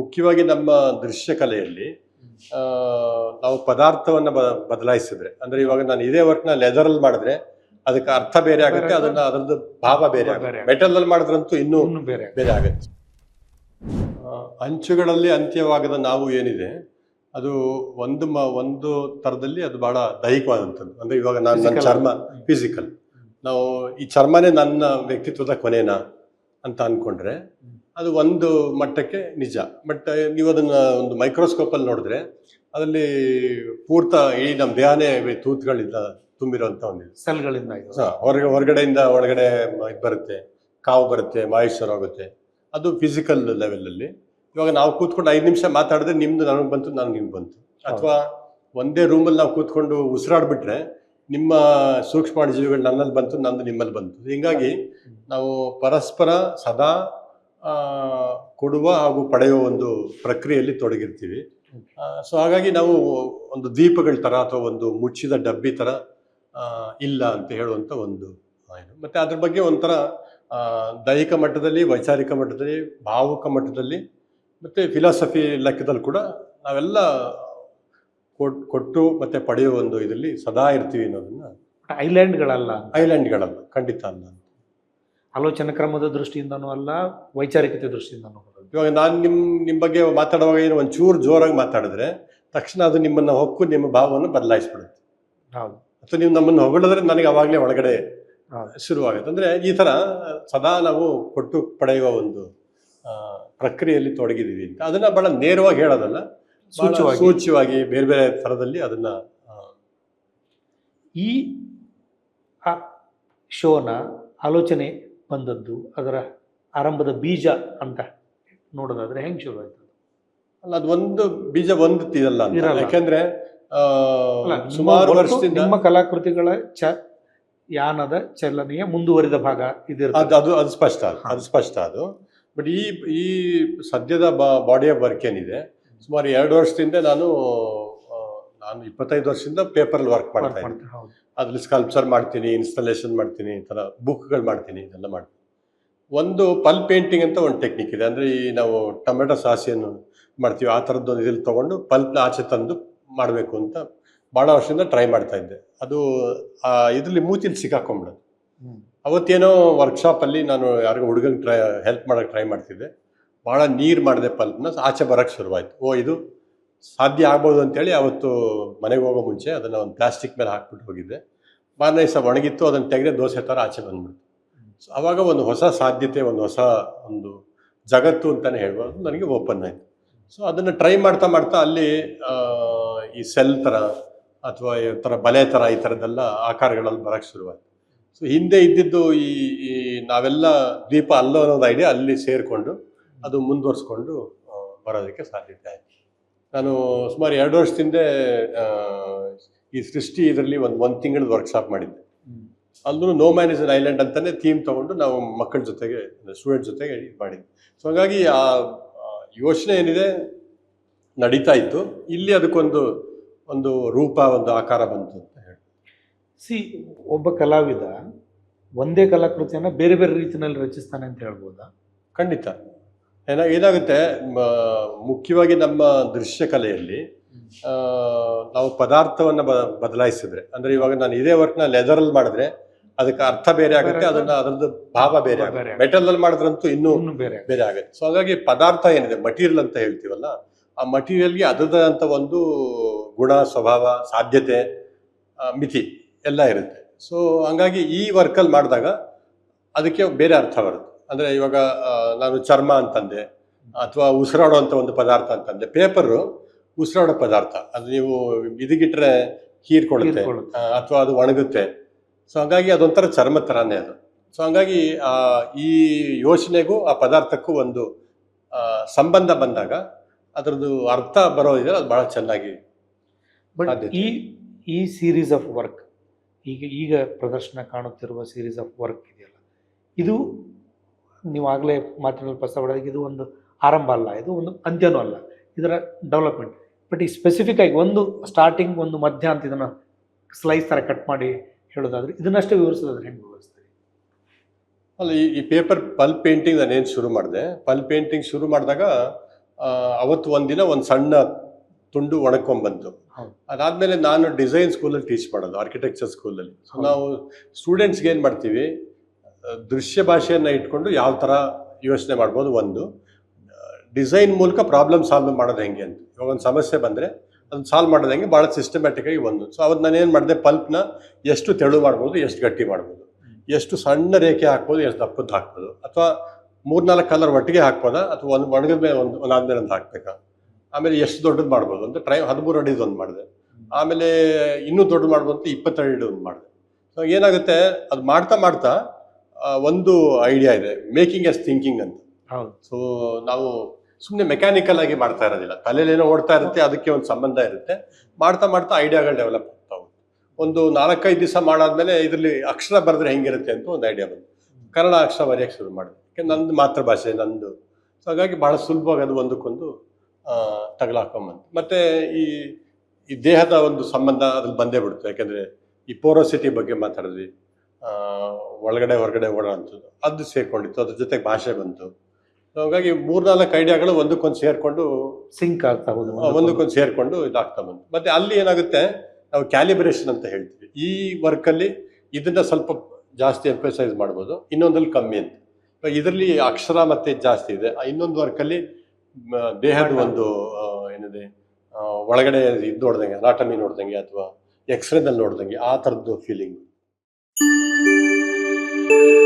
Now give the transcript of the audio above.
ಮುಖ್ಯವಾಗಿ ನಮ್ಮ ದೃಶ್ಯಕಲೆಯಲ್ಲಿ ನಾವು ಪದಾರ್ಥವನ್ನು ಬದಲಾಯಿಸಿದ್ರೆ ಅಂದ್ರೆ ಇವಾಗ ನಾನು ಇದೇ ವರ್ಕ್ನ ಲೆದರಲ್ಲಿ ಮಾಡಿದ್ರೆ ಅದಕ್ಕೆ ಅರ್ಥ ಬೇರೆ ಆಗುತ್ತೆ ಅದನ್ನ ಅದರದ್ದು ಭಾವ ಬೇರೆ ಆಗುತ್ತೆ. ಮೆಟಲ್ ಅಲ್ಲಿ ಮಾಡಿದ್ರಂತೂ ಇನ್ನೂ ಬೇರೆ ಬೇರೆ ಆಗುತ್ತೆ. ಅಂಚುಗಳಲ್ಲಿ ಅಂತ್ಯವಾಗದ ನಾವು ಏನಿದೆ ಅದು ಒಂದು ಮ ಒಂದು ಥರದಲ್ಲಿ ಅದು ಬಹಳ ದೈಹಿಕವಾದಂಥದ್ದು. ಅಂದ್ರೆ ಇವಾಗ ನಾನು ನನ್ನ ಚರ್ಮ ಫಿಸಿಕಲ್ ನಾವು ಈ ಚರ್ಮನೇ ನನ್ನ ವ್ಯಕ್ತಿತ್ವದ ಕೊನೆನಾ ಅಂತ ಅನ್ಕೊಂಡ್ರೆ ಅದು ಒಂದು ಮಟ್ಟಕ್ಕೆ ನಿಜ. ಬಟ್ ನೀವು ಅದನ್ನ ಒಂದು ಮೈಕ್ರೋಸ್ಕೋಪ್ ಅಲ್ಲಿ ನೋಡಿದ್ರೆ ಅದರಲ್ಲಿ ಪೂರ್ತ ಈ ನಮ್ಮ ದೇಹನೇ ತೂತ್ಗಳಿಂದ ತುಂಬಿರುವಂಥ ಒಂದು ಸೆಲ್ಗಳಿಂದ ಹೊರಗೆ ಹೊರಗಡೆಯಿಂದ ಒಳಗಡೆ ಇದು ಬರುತ್ತೆ ಕಾವು ಬರುತ್ತೆ ಮಾಯಿಶ್ಚರ್ ಹೋಗುತ್ತೆ ಅದು ಫಿಸಿಕಲ್ ಲೆವೆಲಲ್ಲಿ ಇವಾಗ ನಾವು ಕೂತ್ಕೊಂಡು ಐದು ನಿಮಿಷ ಮಾತಾಡಿದ್ರೆ ನಿಮ್ದು ನನಗೆ ಬಂತು ನಾನು ನಿಮ್ಗೆ ಬಂತು. ಅಥವಾ ಒಂದೇ ರೂಮಲ್ಲಿ ನಾವು ಕೂತ್ಕೊಂಡು ಉಸಿರಾಡ್ಬಿಟ್ರೆ ನಿಮ್ಮ ಸೂಕ್ಷ್ಮ ಜೀವಿಗಳು ನನ್ನಲ್ಲಿ ಬಂತು ನಂದು ನಿಮ್ಮಲ್ಲಿ ಬಂತು. ಹಿಂಗಾಗಿ ನಾವು ಪರಸ್ಪರ ಸದಾ ಕೊಡುವ ಹಾಗೂ ಪಡೆಯುವ ಒಂದು ಪ್ರಕ್ರಿಯೆಯಲ್ಲಿ ತೊಡಗಿರ್ತೀವಿ. ಸೊ ಹಾಗಾಗಿ ನಾವು ಒಂದು ದೀಪಗಳ ಥರ ಅಥವಾ ಒಂದು ಮುಚ್ಚಿದ ಡಬ್ಬಿ ಥರ ಇಲ್ಲ ಅಂತ ಹೇಳುವಂಥ ಒಂದು ಇದು. ಮತ್ತೆ ಅದ್ರ ಬಗ್ಗೆ ಒಂಥರ ದೈಹಿಕ ಮಟ್ಟದಲ್ಲಿ ವೈಚಾರಿಕ ಮಟ್ಟದಲ್ಲಿ ಭಾವುಕ ಮಟ್ಟದಲ್ಲಿ ಮತ್ತು ಫಿಲಾಸಫಿ ಲೆಕ್ಕದಲ್ಲಿ ಕೂಡ ನಾವೆಲ್ಲ ಕೊಟ್ಟು ಕೊಟ್ಟು ಮತ್ತು ಪಡೆಯುವ ಒಂದು ಇದರಲ್ಲಿ ಸದಾ ಇರ್ತೀವಿ ಅನ್ನೋದನ್ನು ಐಲ್ಯಾಂಡ್ಗಳಲ್ಲ ಐಲ್ಯಾಂಡ್ಗಳಲ್ಲ ಖಂಡಿತ ಅಲ್ಲ ಆಲೋಚನಾ ಕ್ರಮದ ದೃಷ್ಟಿಯಿಂದನೂ ಅಲ್ಲ ವೈಚಾರಿಕತೆ ದೃಷ್ಟಿಯಿಂದನೂ ಇವಾಗ ನಾನು ನಿಮ್ಮ ನಿಮ್ಮ ಬಗ್ಗೆ ಮಾತಾಡುವಾಗ ಏನು ಒಂಚೂರು ಜೋರಾಗಿ ಮಾತಾಡಿದ್ರೆ ತಕ್ಷಣ ಅದು ನಿಮ್ಮನ್ನ ಹೊಕ್ಕು ನಿಮ್ಮ ಭಾವವನ್ನು ಬದಲಾಯಿಸ್ಬಿಡುತ್ತೆ. ಹೌದು. ಅಥವಾ ನೀವು ನಮ್ಮನ್ನು ಹೊಗಳಿದ್ರೆ ನನಗೆ ಅವಾಗಲೇ ಒಳಗಡೆ. ಶುರುವಾಗುತ್ತೆ. ಅಂದ್ರೆ ಈ ತರ ಸದಾ ನಾವು ಕೊಟ್ಟು ಪಡೆಯುವ ಒಂದು ಪ್ರಕ್ರಿಯೆಯಲ್ಲಿ ತೊಡಗಿದೀವಿ ಅಂತ. ಅದನ್ನ ಬಹಳ ನೇರವಾಗಿ ಹೇಳೋದಲ್ಲ ಸೂಚ್ಯವಾಗಿ. ಬೇರೆ ಬೇರೆ ಥರದಲ್ಲಿ ಅದನ್ನ ಈ ಆ ಶೋನ ಆಲೋಚನೆ ಬಂದದ್ದು ಅದರ ಆರಂಭದ ಬೀಜ ಅಂತ ನೋಡೋದಾದ್ರೆ ಹೆಂಗೆ ಶುರು ಆಯ್ತು ಅಲ್ಲ ಅದು ಒಂದು ಬೀಜ ಒಂದು. ಇರಲ್ಲ. ಯಾಕಂದ್ರೆ ಸುಮಾರು ವರ್ಷದಿಂದ ನಿಮ್ಮ ಕಲಾಕೃತಿಗಳ ಚ ಯಾನದ ಚಲನೆಯ ಮುಂದುವರಿದ ಭಾಗ ಅದು ಅದು ಅದು ಸ್ಪಷ್ಟ ಅದು. ಸ್ಪಷ್ಟ ಅದು ಬಟ್ ಈ ಈ ಸದ್ಯದ ಬಾಡಿ ಆಫ್ ವರ್ಕ್ ಏನಿದೆ ಸುಮಾರು ಎರಡು ವರ್ಷದಿಂದ ನಾನು ನಾನು ಇಪ್ಪತ್ತೈದು ವರ್ಷದಿಂದ ಪೇಪರಲ್ಲಿ ವರ್ಕ್ ಮಾಡ್ತಾ ಇದ್ದೀನಿ. ಅದ್ರಲ್ಲಿ ಸ್ಕಲ್ಪ್ಚರ್ ಮಾಡ್ತೀನಿ ಇನ್ಸ್ಟಾಲೇಷನ್ ಮಾಡ್ತೀನಿ ಈ ಥರ ಬುಕ್ಗಳು ಮಾಡ್ತೀನಿ ಇದೆಲ್ಲ ಮಾಡ್ತೀನಿ. ಒಂದು ಪಲ್ ಪೇಂಟಿಂಗ್ ಅಂತ ಒಂದು ಟೆಕ್ನಿಕ್ ಇದೆ. ಅಂದರೆ ಈ ನಾವು ಟೊಮೆಟೊ ಸಾಸಿಯನ್ನು ಮಾಡ್ತೀವಿ. ಆ ಥರದ್ದು ಒಂದು ಇದ್ರಲ್ಲಿ ತೊಗೊಂಡು ಪಲ್ಪ್ನ ಆಚೆ ತಂದು ಮಾಡಬೇಕು ಅಂತ ಭಾಳ ವರ್ಷದಿಂದ ಟ್ರೈ ಮಾಡ್ತಾ ಇದ್ದೆ. ಅದು ಇದರಲ್ಲಿ ಮೂತಿಲಿ ಸಿಕ್ಕಾಕೊಂಬಿಡೋದು. ಅವತ್ತೇನೋ ವರ್ಕ್ಶಾಪಲ್ಲಿ ನಾನು ಯಾರಿಗೂ ಹುಡುಗನ ಟ್ರೈ ಹೆಲ್ಪ್ ಮಾಡೋಕ್ಕೆ ಟ್ರೈ ಮಾಡ್ತಿದ್ದೆ. ಭಾಳ ನೀರು ಮಾಡಿದೆ ಪಲ್ಪ್ನ ಆಚೆ ಬರೋಕ್ಕೆ ಶುರುವಾಯಿತು. ಓ ಇದು ಸಾಧ್ಯ ಆಗ್ಬೋದು ಅಂತೇಳಿ ಅವತ್ತು ಮನೆಗೆ ಹೋಗೋ ಮುಂಚೆ ಅದನ್ನು ಒಂದು ಪ್ಲಾಸ್ಟಿಕ್ ಮೇಲೆ ಹಾಕ್ಬಿಟ್ಟು ಹೋಗಿದ್ದೆ. ಮಾರನೇ ದಿವಸ ಒಣಗಿತ್ತು, ಅದನ್ನು ತೆಗೆದೆ ದೋಸೆ ಥರ ಆಚೆ ಬಂದ್ಬಿಡ್ತು. ಸೊ ಆವಾಗ ಒಂದು ಹೊಸ ಸಾಧ್ಯತೆ, ಒಂದು ಹೊಸ ಒಂದು ಜಗತ್ತು ಅಂತಲೇ ಹೇಳ್ಬೋದು. ನನಗೆ ಓಪನ್ ಆಯಿತು. ಸೊ ಅದನ್ನು ಟ್ರೈ ಮಾಡ್ತಾ ಮಾಡ್ತಾ ಅಲ್ಲಿ ಈ ಸೆಲ್ ಥರ ಅಥವಾ ಈ ಥರ ಬಲೆ ಥರ ಈ ಥರದ್ದೆಲ್ಲ ಆಕಾರಗಳಲ್ಲಿ ಬರೋಕ್ಕೆ ಶುರುವಾಯಿತು. ಸೊ ಹಿಂದೆ ಇದ್ದಿದ್ದು ಈ ಈ ನಾವೆಲ್ಲ ದ್ವೀಪ ಅಲ್ಲೋ ಅನ್ನೋದು ಐಡಿಯಾ ಅಲ್ಲಿ ಸೇರಿಕೊಂಡು ಅದು ಮುಂದುವರಿಸ್ಕೊಂಡು ಬರೋದಕ್ಕೆ ಸಾಧ್ಯತೆ ಆಯಿತು. ನಾನು ಸುಮಾರು ಎರಡು ವರ್ಷದಿಂದ ಈ ಸೃಷ್ಟಿ ಇದರಲ್ಲಿ ಒಂದು ಒಂದು ತಿಂಗಳದ ವರ್ಕ್ಶಾಪ್ ಮಾಡಿದ್ದೆ. ಅಲ್ಲೂ no man is an island ಅಂತಲೇ ಥೀಮ್ ತಗೊಂಡು ನಾವು ಮಕ್ಕಳ ಜೊತೆಗೆ ಸ್ಟೂಡೆಂಟ್ ಜೊತೆಗೆ ಇದು ಮಾಡಿದ್ವಿ. ಸೊ ಹಾಗಾಗಿ ಆ ಆ ಯೋಚನೆ ಏನಿದೆ ನಡೀತಾ ಇತ್ತು. ಇಲ್ಲಿ ಅದಕ್ಕೊಂದು ಒಂದು ರೂಪ ಒಂದು ಆಕಾರ ಬಂತು ಅಂತ ಹೇಳಿ ಸಿ ಒಬ್ಬ ಕಲಾವಿದ ಒಂದೇ ಕಲಾಕೃತಿಯನ್ನು ಬೇರೆ ಬೇರೆ ರೀತಿಯಲ್ಲಿ ರಚಿಸ್ತಾನೆ ಅಂತ ಹೇಳ್ಬೋದಾ? ಖಂಡಿತ. ಏನ ಏನಾಗುತ್ತೆ? ಮುಖ್ಯವಾಗಿ ನಮ್ಮ ದೃಶ್ಯ ಕಲೆಯಲ್ಲಿ ಆ, ನಾವು ಪದಾರ್ಥವನ್ನ ಬ ಬದಲಾಯಿಸಿದ್ರೆ ಅಂದ್ರೆ ಇವಾಗ ನಾನು ಇದೇ ವರ್ಕ್ನ ಲೆದರಲ್ಲಿ ಮಾಡಿದ್ರೆ ಅದಕ್ಕೆ ಅರ್ಥ ಬೇರೆ ಆಗುತ್ತೆ ಅದನ್ನ ಅದರದ್ದು ಭಾವ ಬೇರೆ ಆಗುತ್ತೆ. ಮೆಟಲ್ನಲ್ಲಿ ಮೆಟಲ್ ಅಲ್ಲಿ ಮಾಡಿದ್ರಂತೂ ಇನ್ನೂ ಬೇರೆ ಬೇರೆ ಆಗುತ್ತೆ. ಸೊ ಹಾಗಾಗಿ ಪದಾರ್ಥ ಏನಿದೆ ಮಟೀರಿಯಲ್ ಅಂತ ಹೇಳ್ತೀವಲ್ಲ ಆ ಮಟೀರಿಯಲ್ಗೆ ಅದರದಂಥ ಒಂದು ಗುಣ ಸ್ವಭಾವ ಸಾಧ್ಯತೆ ಮಿತಿ ಎಲ್ಲ ಇರುತ್ತೆ. ಸೊ ಹಂಗಾಗಿ ಈ ವರ್ಕಲ್ಲಿ ಮಾಡಿದಾಗ ಅದಕ್ಕೆ ಬೇರೆ ಅರ್ಥ ಬರುತ್ತೆ. ಅಂದರೆ ಇವಾಗ ನಾನು ಚರ್ಮ ಅಂತಂದೆ ಅಥವಾ ಉಸಿರಾಡುವಂಥ ಒಂದು ಪದಾರ್ಥ ಅಂತಂದೆ. ಪೇಪರು ಉಸಿರಾಡೋ ಪದಾರ್ಥ. ಅದು ನೀವು ಇದಗಿಟ್ರೆ ಹೀರ್ಕೊಳ್ಳುತ್ತೆ. ಅಥವಾ ಅದು ಒಣಗುತ್ತೆ. ಸೊ ಹಾಗಾಗಿ ಅದೊಂಥರ ಚರ್ಮ ಥರನೇ ಅದು. ಸೊ ಹಂಗಾಗಿ ಆ ಈ ಯೋಚನೆಗೂ ಆ ಪದಾರ್ಥಕ್ಕೂ ಒಂದು ಸಂಬಂಧ ಬಂದಾಗ ಅದರದ್ದು ಅರ್ಥ ಬರೋದಿದೆ ಅದು ಬಹಳ ಚೆನ್ನಾಗಿ ಬಟ್ ಈ ಈ ಸೀರೀಸ್ ಆಫ್ ವರ್ಕ್ ಈಗ ಈಗ ಪ್ರದರ್ಶನ ಕಾಣುತ್ತಿರುವ ಸೀರೀಸ್ ಆಫ್ ವರ್ಕ್ ಇದೆಯಲ್ಲ ಇದು ನೀವು ಆಗಲೇ ಮಾತಿನಲ್ಲಿ ಪ್ರಸ್ತಾವ ಇದು ಒಂದು ಆರಂಭ ಅಲ್ಲ ಇದು ಒಂದು ಅಂತ್ಯನೂ ಅಲ್ಲ ಇದರ ಡೆವಲಪ್ಮೆಂಟ್ ಬಟ್ ಈ ಸ್ಪೆಸಿಫಿಕ್ ಆಗಿ ಒಂದು ಸ್ಟಾರ್ಟಿಂಗ್ ಒಂದು ಮಧ್ಯ ಅಂತ ಇದನ್ನು ಸ್ಲೈಸ್ ಥರ ಕಟ್ ಮಾಡಿ ಹೇಳೋದಾದ್ರೆ ಇದನ್ನಷ್ಟೇ ವಿವರಿಸೋದಾದ್ರೆ ಹೆಂಗೆ ವಿವರಿಸ್ತೀರಿ? ಅಲ್ಲ ಈ ಈ ಪೇಪರ್ ಪಲ್ ಪೇಂಟಿಂಗ್ ಏನು ಶುರು ಮಾಡಿದೆ? ಪಲ್ ಪೇಂಟಿಂಗ್ ಶುರು ಮಾಡಿದಾಗ ಅವತ್ತು ಒಂದಿನ ಒಂದು ಸಣ್ಣ ತುಂಡು ಒಣಕೊಂಬಂತು ಅದಾದಮೇಲೆ ನಾನು ಡಿಸೈನ್ ಸ್ಕೂಲಲ್ಲಿ ಟೀಚ್ ಮಾಡೋದು ಆರ್ಕಿಟೆಕ್ಚರ್ ಸ್ಕೂಲಲ್ಲಿ ಸೊ. ನಾವು ಸ್ಟೂಡೆಂಟ್ಸ್ಗೆ ಏನು ಮಾಡ್ತೀವಿ? ದೃಶ್ಯ ಭಾಷೆಯನ್ನು ಇಟ್ಕೊಂಡು ಯಾವ ಥರ ಯೋಚನೆ ಮಾಡ್ಬೋದು ಒಂದು. ಡಿಸೈನ್ ಮೂಲಕ ಪ್ರಾಬ್ಲಮ್ ಸಾಲ್ವ್ ಮಾಡೋದು ಹೆಂಗೆ ಅಂತ. ಇವಾಗ ಒಂದು ಸಮಸ್ಯೆ ಬಂದರೆ ಅದನ್ನ ಸಾಲ್ವ್ ಮಾಡೋದು ಹೆಂಗೆ? ಭಾಳ ಸಿಸ್ಟಮ್ಯಾಟಿಕಾಗಿ ಒಂದು. ಸೊ ಅವತ್ತು ನಾನು ಏನು ಮಾಡಿದೆ? ಪಲ್ಪ್ನ ಎಷ್ಟು ತೆಳು ಮಾಡ್ಬೋದು, ಎಷ್ಟು ಗಟ್ಟಿ ಮಾಡ್ಬೋದು. ಎಷ್ಟು ಸಣ್ಣ ರೇಖೆ ಹಾಕ್ಬೋದು, ಎಷ್ಟು ದಪ್ಪದ್ದು ಹಾಕ್ಬೋದು. ಅಥವಾ ಮೂರ್ನಾಲ್ಕು ಕಲರ್ ಒಟ್ಟಿಗೆ ಹಾಕ್ಬೋದಾ? ಅಥವಾ ಒಂದು ಒಣಗಿದ ಮೇಲೆ ಒಂದು ಒಂದಾದ್ಮೇಲೆ ಒಂದು ಹಾಕ್ಬೇಕಾ? ಆಮೇಲೆ ಎಷ್ಟು ದೊಡ್ಡದು ಮಾಡ್ಬೋದು ಅಂತ ಟ್ರೈ ಹದಿಮೂರು ಅಡಿದು ಒಂದು ಮಾಡಿದೆ. ಆಮೇಲೆ ಇನ್ನೂ ದೊಡ್ಡದು ಮಾಡ್ಬೋದು ಅಂತ ಇಪ್ಪತ್ತೆರಡು ಒಂದು ಮಾಡಿದೆ. ಸೊ ಏನಾಗುತ್ತೆ? ಅದು ಮಾಡ್ತಾ ಮಾಡ್ತಾ ಒಂದು ಐಡಿಯಾ ಇದೆ ಮೇಕಿಂಗ್ ಎಸ್ ಥಿಂಕಿಂಗ್ ಅಂತ. ಹೌದು. ಸೊ ನಾವು ಸುಮ್ಮನೆ ಮೆಕ್ಯಾನಿಕಲ್ ಆಗಿ ಮಾಡ್ತಾ ಇರೋದಿಲ್ಲ. ತಲೆಯಲ್ಲಿ ಏನೋ ಓಡ್ತಾ ಇರುತ್ತೆ ಅದಕ್ಕೆ ಒಂದು ಸಂಬಂಧ ಇರುತ್ತೆ. ಮಾಡ್ತಾ ಮಾಡ್ತಾ ಐಡಿಯಾಗಳು ಡೆವಲಪ್ ಆಗ್ತಾ ಹೋಗುತ್ತೆ ಒಂದು ನಾಲ್ಕೈದು ದಿವಸ ಮಾಡಾದ್ಮೇಲೆ ಇದರಲ್ಲಿ ಅಕ್ಷರ ಬರೆದ್ರೆ ಹೆಂಗಿರುತ್ತೆ ಅಂತ ಒಂದು ಐಡಿಯಾ ಬಂತು. ಕನ್ನಡ ಅಕ್ಷರ ಬರೆಯೋಕ್ಕೆ ಶುರು ಮಾಡಿದೆ. ಯಾಕೆ ನಂದು ಮಾತೃಭಾಷೆ ನಂದು. ಸೊ ಹಾಗಾಗಿ ಭಾಳ ಸುಲಭವಾಗಿ ಅದು ಒಂದಕ್ಕೊಂದು ತಗಲಾಕೊಂಬಂತು. ಮತ್ತೆ ಈ ಈ ದೇಹದ ಒಂದು ಸಂಬಂಧ ಅದ್ರಲ್ಲಿ ಬಂದೇ ಬಿಡುತ್ತೆ ಯಾಕೆಂದರೆ ಈ ಪೋರೋಸಿಟಿ ಬಗ್ಗೆ ಮಾತಾಡಿದ್ವಿ. ಒಳಗಡೆ ಹೊರಗಡೆ ಓಡಾಡುವಂಥದ್ದು ಅದು ಸೇರ್ಕೊಂಡಿತ್ತು ಅದ್ರ ಜೊತೆಗೆ ಭಾಷೆ ಬಂತು. ಹಾಗಾಗಿ ಮೂರ್ನಾಲ್ಕು ಐಡಿಯಾಗಳು ಒಂದಕ್ಕೊಂದು ಸೇರ್ಕೊಂಡು ಸಿಂಕ್ ಆಗ್ತಾ ಹೋದ ಒಂದಕ್ಕೊಂದು. ಸೇರ್ಕೊಂಡು ಇದಾಗ್ತಾ ಬಂತು. ಮತ್ತೆ ಅಲ್ಲಿ ಏನಾಗುತ್ತೆ ನಾವು ಕ್ಯಾಲಿಬ್ರೇಷನ್ ಅಂತ ಹೇಳ್ತೀವಿ. ಈ ವರ್ಕಲ್ಲಿ ಇದನ್ನ ಸ್ವಲ್ಪ ಜಾಸ್ತಿ ಎಂಫಸೈಸ್ ಮಾಡ್ಬೋದು ಇನ್ನೊಂದಲ್ಲಿ ಕಮ್ಮಿ ಅಂತ. ಇದರಲ್ಲಿ ಅಕ್ಷರ ಮತ್ತೆ ಜಾಸ್ತಿ ಇದೆ. ಇನ್ನೊಂದು ವರ್ಕಲ್ಲಿ ದೇಹದ ಒಂದು ಏನಿದೆ ಒಳಗಡೆ ಇದು ನೋಡ್ದಂಗೆ ಅನಾಟಮಿ ನೋಡ್ದಂಗೆ ಅಥವಾ ಎಕ್ಸ್ರೇದಲ್ಲಿ ನೋಡ್ದಂಗೆ ಆ ಥರದ್ದು ಫೀಲಿಂಗ್ Thank you.